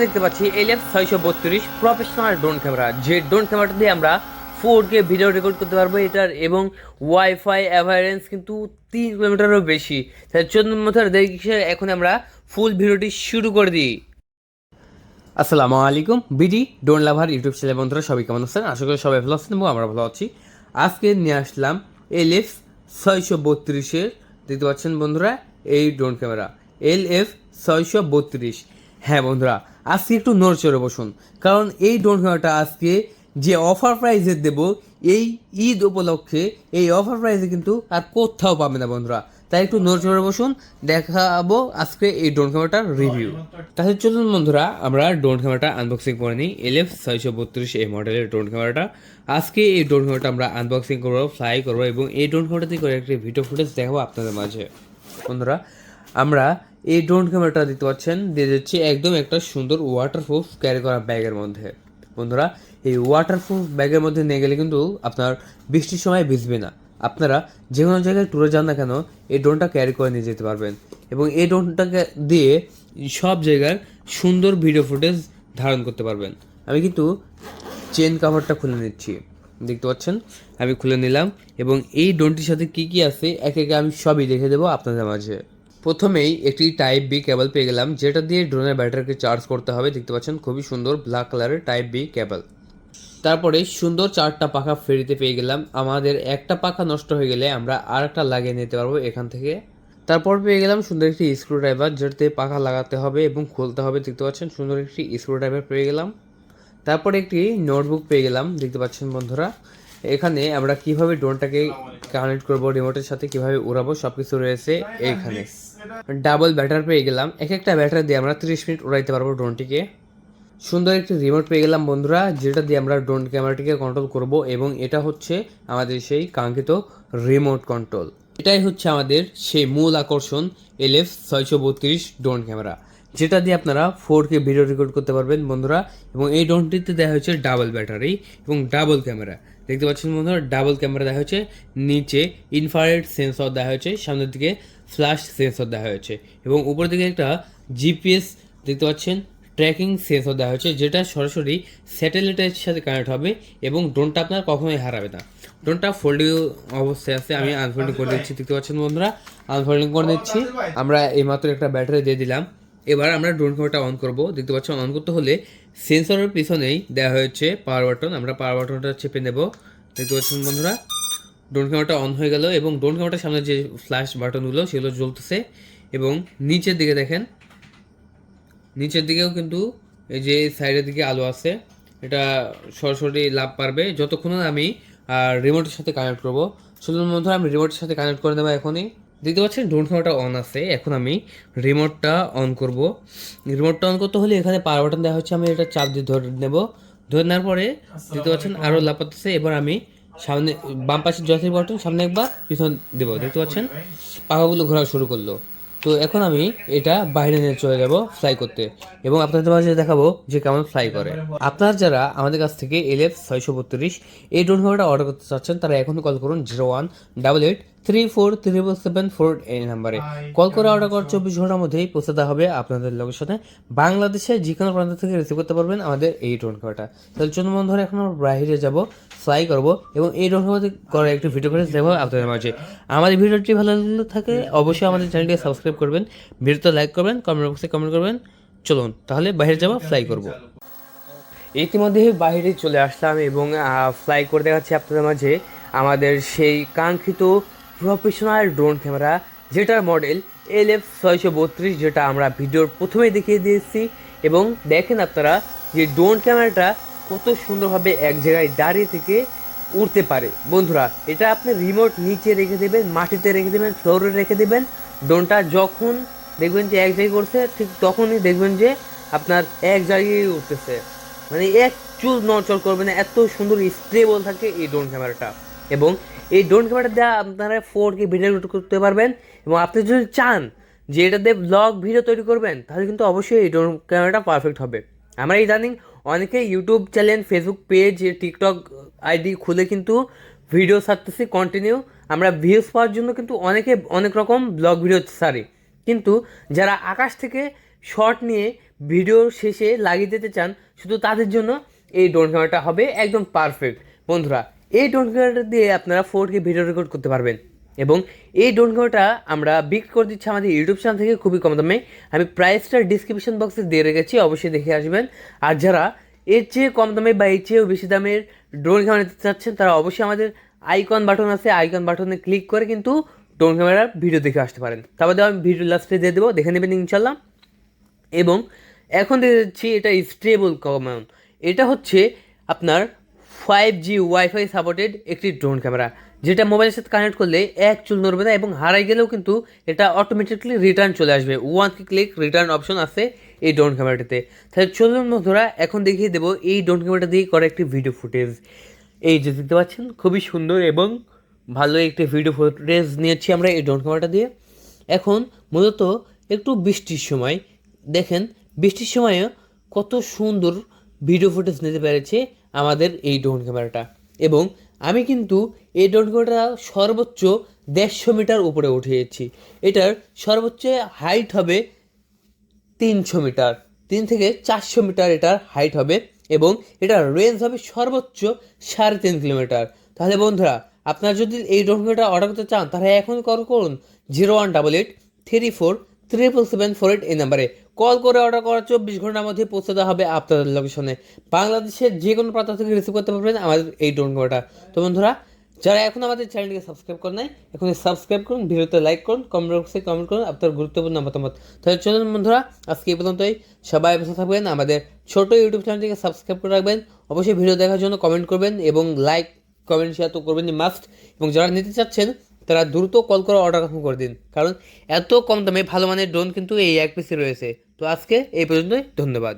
দেখতে পাচ্ছি এলএফ ছয়শো বত্রিশ প্রফেশনাল ড্রোন ক্যামেরা যে ড্রোন ক্যামেরাটা দিয়ে আমরা ফোর কে ভিডিও রেকর্ড করতে পারব, এটার এবং ওয়াইফাই অ্যাভারেন্স কিন্তু তিন কিলোমিটারও বেশি। তাই চোদ্দ মতো দেখে এখন আমরা ফুল ভিডিওটি শুরু করে দিই। আসসালামু আলাইকুম BD drone lover YouTube channel বন্ধুরা, সবাই কেমন আছেন? আশা করি সবাই ভালো আছেন এবং আমরা ভালো আছি। আজকে নিয়ে আসলাম এল এফ ছয়শো বত্রিশের, দেখতে পাচ্ছেন বন্ধুরা, এই ড্রোন ক্যামেরা এল এফ ছয়শো বত্রিশ। হ্যাঁ বন্ধুরা আজকে একটু নড়চড়ে বসুন। কারণ এই ক্যামেরাটা আজকে যে অফার প্রাইসে দেব, এই ঈদ উপলক্ষে এই অফার প্রাইজে কিন্তু আর কোথাও পাবে না বন্ধুরা। তাই একটু নড়চড়ে বসুন, দেখাবো আজকে এই ড্রোন ক্যামেরাটার রিভিউ তাহলে চলুন বন্ধুরা, আমরা ড্রোন ক্যামেরাটা আনবক্সিং করে নিই। এলএফ ছয়শো বত্রিশ এই মডেলের ড্রোন ক্যামেরাটা আজকে এই ড্রোন ক্যামেরাটা আমরা আনবক্সিং করব ফ্লাই করব এবং এই ড্রোন ক্যামেরাতে করে একটি ভিডিও ফুটেজ দেখাবো আপনাদের মাঝে। বন্ধুরা, আমরা এই ড্রোন ক্যামেরাটা দিতে পাচ্ছেন, দিয়ে যাচ্ছি একদম একটা সুন্দর ওয়াটারপ্রুফ ক্যারি করা ব্যাগের মধ্যে। বন্ধুরা, এই ওয়াটারপ্রুফ ব্যাগের মধ্যে নিয়ে গেলে কিন্তু আপনার বৃষ্টির সময় ভিজবে না। আপনারা যে কোনো জায়গায় ট্যুরে যান না কেন, এই ড্রোনটা ক্যারি করে নিয়ে যেতে পারবেন। এবং এই ড্রোনটাকে দিয়ে সব জায়গার সুন্দর ভিডিও ফুটেজ ধারণ করতে পারবেন। আমি কিন্তু চেন কাভারটা খুলে নিচ্ছি। দেখতে পাচ্ছেন? আমি খুলে নিলাম এবং এই ড্রোনটির সাথে কি কি আছে, একে একে আমি সবই দেখে দেবো আপনাদের মাঝে। প্রথমেই একটি টাইপ বি কেবল পেয়ে গেলাম, যেটা দিয়ে ড্রোনের ব্যাটারিকে চার্জ করতে হবে। দেখতে পাচ্ছেন, খুবই সুন্দর ব্ল্যাক কালারের টাইপ বি কেবল তারপরে সুন্দর চারটা পাখা ফেরিতে পেয়ে গেলাম। আমাদের একটা পাখা নষ্ট হয়ে গেলে আমরা আর একটা লাগিয়ে নিতে পারব এখান থেকে। তারপর পেয়ে গেলাম সুন্দর একটি স্ক্রু ড্রাইভার যেটাতে পাখা লাগাতে হবে এবং খুলতে হবে। দেখতে পাচ্ছেন, সুন্দর একটি স্ক্রু ড্রাইভার পেয়ে গেলাম। তারপরে একটি নোটবুক পেয়ে গেলাম। দেখতে পাচ্ছেন, বন্ধুরা, এখানে আমরা কীভাবে ড্রোনটাকে কানেক্ট করব রিমোটের সাথে কীভাবে উড়াবো সব কিছু রয়েছে এইখানে ডাবল ব্যাটার পেয়ে গেলাম। এক একটা ব্যাটার দিয়ে আমরা তিরিশ মিনিট উড়াইতে পারব ড্রোনটিকে। সুন্দর একটি রিমোট পেয়ে গেলাম বন্ধুরা, যেটা দিয়ে আমরা ড্রোন ক্যামেরাটিকে কন্ট্রোল করব এবং এটা হচ্ছে আমাদের সেই কাঙ্ক্ষিত রিমোট কন্ট্রোল এটাই হচ্ছে আমাদের সেই মূল আকর্ষণ এল এফ ছয়শো বত্রিশ ড্রোন ক্যামেরা যেটা দিয়ে আপনারা ফোর কে ভিডিও রেকর্ড করতে পারবেন, বন্ধুরা। এবং এই ড্রোনটিতে দেওয়া হয়েছে ডাবল ব্যাটারি এবং ডাবল ক্যামেরা দেখতে পাচ্ছেন বন্ধুরা ডাবল ক্যামেরা দেওয়া হয়েছে। নিচে ইনফ্রারেড সেন্সর দেওয়া হয়েছে, সামনের দিকে ফ্ল্যাশ সেন্সর দেওয়া হয়েছে। এবং উপর দিকে একটা জিপিএস দেখতে পাচ্ছেন ট্র্যাকিং সেন্সর দেওয়া হয়েছে, যেটা সরাসরি স্যাটেলাইটের সাথে কানেক্ট হবে এবং ড্রোনটা আপনার কখনোই হারাবে না। ড্রোনটা ফোল্ডিং অবস্থায় আছে, আমি আনফোল্ডিং করে দিচ্ছি, দেখতে পাচ্ছেন বন্ধুরা। আনফোল্ডিং করে দিচ্ছি। আমরা এইমাত্র একটা ব্যাটারি দিয়ে দিলাম। এবার আমরা ড্রোন ক্যামেরাটা অন করব। দেখতে পাচ্ছেন অন করতে হলে সেন্সরের পিছনেই দেওয়া হয়েছে পাওয়ার বাটন আমরা পাওয়ার বাটনটা চেপে নেব। দেখতে পাচ্ছেন বন্ধুরা ড্রোন ক্যামেরাটা অন হয়ে গেল এবং ড্রোন ক্যামেরাটার সামনে যে ফ্ল্যাশ বাটনগুলো সেগুলো জ্বলতেছে এবং নিচের দিকে দেখেন, নিচের দিকেও কিন্তু এই যে সাইডের দিকে আলো আছে। এটা সরাসরি লাভ পারবে। যতক্ষণ আমি রিমোটের সাথে কানেক্ট করব। চলুন বন্ধুরা, আমি রিমোটের সাথে কানেক্ট করে দেবো এখনই। দেখতে পাচ্ছেন? ড্রোন ক্যামেরাটা অন আছে। এখন আমি রিমোটটা অন করব। রিমোটটা অন করতে হলে এখানে পাওয়ার বাটন দেওয়া হচ্ছে। আমি এটা চাপ দিয়ে ধরে নেব। ধরে নেওয়ার পরে দেখতে পাচ্ছেন আরও লাপাতেছে এবার আমি সামনে বাম পাশে জয়সির বাটন সামনে একবার পিছন দেবো। দেখতে পাচ্ছেন? পাখাগুলো ঘোরা শুরু করল। তো এখন আমি এটা বাইরে নিয়ে চলে যাব ফ্লাই করতে। এবং আপনাদের মাঝে দেখাবো যে কেমন ফ্লাই করে। আপনারা যারা আমাদের কাছ থেকে এল এফ ছয়শো বত্রিশ এই ড্রোন ক্যামেরাটা অর্ডার করতে চাচ্ছেন তারা এখন কল করুন zero one double eight three four triple seven four এই নাম্বারে কল করে অর্ডার করার চব্বিশ ঘণ্টার মধ্যেই পৌঁছে দেওয়া হবে আপনাদের লোকেশনে বাংলাদেশে যে কোনো প্রান্ত থেকে রিসিভ করতে পারবেন আমাদের এই ড্রোন ক্যামেরাটা তাহলে চলুন বন্ধুরা এখন আমরা বাইরে যাব ফ্লাই করব এবং এই ড্রোন ক্যামেরা করার একটি ভিডিও করে দেবো আপনাদের মাঝে। আমাদের ভিডিওটি ভালো লাগলে থাকে অবশ্যই আমাদের চ্যানেলটি সাবস্ক্রাইব করবেন ভিডিওতে লাইক করবেন কমেন্ট বক্সে কমেন্ট করবেন। চলুন তাহলে বাইরে যাব ফ্লাই করব। ইতিমধ্যে বাইরে চলে আসলাম এবং ফ্লাই করে দেখাচ্ছি আপনাদের মাঝে। আমাদের সেই কাঙ্ক্ষিত প্রফেশনাল ড্রোন ক্যামেরা যেটার মডেল এল এফ ছয়শো বত্রিশ, যেটা আমরা ভিডিওর প্রথমেই দেখিয়ে দিয়েছি। এবং দেখেন আপনারা যে ড্রোন ক্যামেরাটা কত সুন্দরভাবে এক জায়গায় দাঁড়িয়ে থেকে উড়তে পারে। বন্ধুরা, এটা আপনি রিমোট নিচে রেখে দেবেন, মাটিতে রেখে দেবেন ফ্লোরে রেখে দেবেন। ড্রোনটা যখন দেখবেন যে এক জায়গায় করছে ঠিক তখনই দেখবেন যে আপনার এক জায়গায় উঠতেছে মানে এক চুল নড়চড় করবে না, এত সুন্দর স্টেবল থাকে এই ড্রোন ক্যামেরাটা। এবং এই ড্রোন ক্যামেরাটা দিয়ে আপনারা ফোর ভিডিও শ্যুট করতে পারবেন এবং আপনি যদি চান যে এটা দিয়ে ব্লগ ভিডিও তৈরি করবেন, তাহলে কিন্তু অবশ্যই এই ড্রোন ক্যামেরাটা পারফেক্ট হবে। আমরা ইদানিং অনেকে YouTube channel Facebook page TikTok ID খুলে কিন্তু ভিডিও ছাড়তেছি কন্টিনিউ আমরা ভিউজ পাওয়ার জন্য কিন্তু অনেকে অনেক রকম ব্লগ ভিডিও ছাড়ি। কিন্তু যারা আকাশ থেকে শর্ট নিয়ে ভিডিও শেষে লাগিয়ে দিতে চান, শুধু তাদের জন্য এই ড্রোন ক্যামেরাটা হবে একদম পারফেক্ট বন্ধুরা এই ড্রোন ক্যামেরাটা দিয়ে আপনারা ফোর কে ভিডিও রেকর্ড করতে পারবেন। এবং এই ড্রোন ক্যামেরাটা আমরা বিক্রি করে দিচ্ছি আমাদের ইউটিউব চ্যানেল থেকে খুবই কম দামে। আমি প্রাইসটা ডিসক্রিপশন বক্সে দিয়ে রেখেছি, অবশ্যই দেখে আসবেন। আর যারা এর চেয়ে কম দামে বা এর চেয়েও বেশি দামের ড্রোন ক্যামেরা নিতে চাচ্ছেন, তারা অবশ্যই আমাদের আইকন বাটন আছে আইকন বাটনে ক্লিক করে কিন্তু ড্রোন ক্যামেরার ভিডিও দেখে আসতে পারেন। তারপরে আমি ভিডিও লাস্টে দিয়ে দেবো, দেখে নেবেন ইনশাল্লাহ এবং এখন দেখে যাচ্ছি এটা স্টেবল কমন এটা হচ্ছে আপনার ফাইভ জি ওয়াইফাই সাপোর্টেড একটি ড্রোন ক্যামেরা যেটা মোবাইলের সাথে কানেক্ট করলে এক চুল নড়বে না এবং হারাই গেলেও কিন্তু এটা অটোমেটিকলি রিটার্ন চলে আসবে। ওয়ান ক্লিক রিটার্ন অপশন আছে এই ড্রোন ক্যামেরাটিতে তাহলে চলুন বন্ধুরা, এখন দেখিয়ে দেবো এই ড্রোন ক্যামেরাটা দিয়ে করা একটি ভিডিও ফুটেজ এই যে দেখতে পাচ্ছেন, খুবই সুন্দর এবং ভালো একটি ভিডিও ফুটেজ নিয়েছি আমরা এই ড্রোন ক্যামেরাটা দিয়ে। এখন মূলত একটু বৃষ্টির সময়, দেখেন বৃষ্টির সময়ে কত সুন্দর ভিডিও ফুটেজ নিতে পেরেছে আমাদের এই ড্রোন ক্যামেরাটা এবং আমি কিন্তু এই ড্রোন ক্যামেরাটা সর্বোচ্চ দেড়শো মিটার উপরে উঠিয়েছি। এটার সর্বোচ্চ হাইট হবে তিনশো মিটার। তিন থেকে চারশো মিটার এটার হাইট হবে এবং এটার রেঞ্জ হবে সর্বোচ্চ সাড়ে তিন কিলোমিটার। তাহলে বন্ধুরা, আপনারা যদি এই ড্রোন ক্যামেরাটা অর্ডার করতে চান, তাহলে এখন কল করুন zero one double eight three four triple seven four eight এই নাম্বারে কল করে অর্ডার করার চব্বিশ ঘণ্টার মধ্যে পৌঁছে দেওয়া হবে আপনাদের লোকেশনে। বাংলাদেশের যে কোনো প্রান্ত থেকে রিসিভ করতে পারবেন আমাদের এই ড্রোন ক্যামেরাটা তো বন্ধুরা, যারা এখন আমাদের চ্যানেলটিকে সাবস্ক্রাইব করেন নাই, এখন সাবস্ক্রাইব করুন, ভিডিওতে লাইক করুন কমেন্ট বক্সে কমেন্ট করুন, আপনার গুরুত্বপূর্ণ মতামত। তাহলে চলুন বন্ধুরা, আজকে এই পর্যন্তই। সবাই বসে থাকবেন, আমাদের ছোট ইউটিউব চ্যানেলটিকে সাবস্ক্রাইব করে রাখবেন। অবশ্যই ভিডিও দেখার জন্য কমেন্ট করবেন এবং লাইক কমেন্ট শেয়ার তো করবেন মাস্ট এবং যারা নিতে চাচ্ছেন, তারা দ্রুত কল করে অর্ডার কনফার্ম করে দিন। কারণ এত কম দামে ভালো মানের ড্রোন কিন্তু এই এক পিসে রয়েছে। তো আজকে এই পর্যন্তই ধন্যবাদ।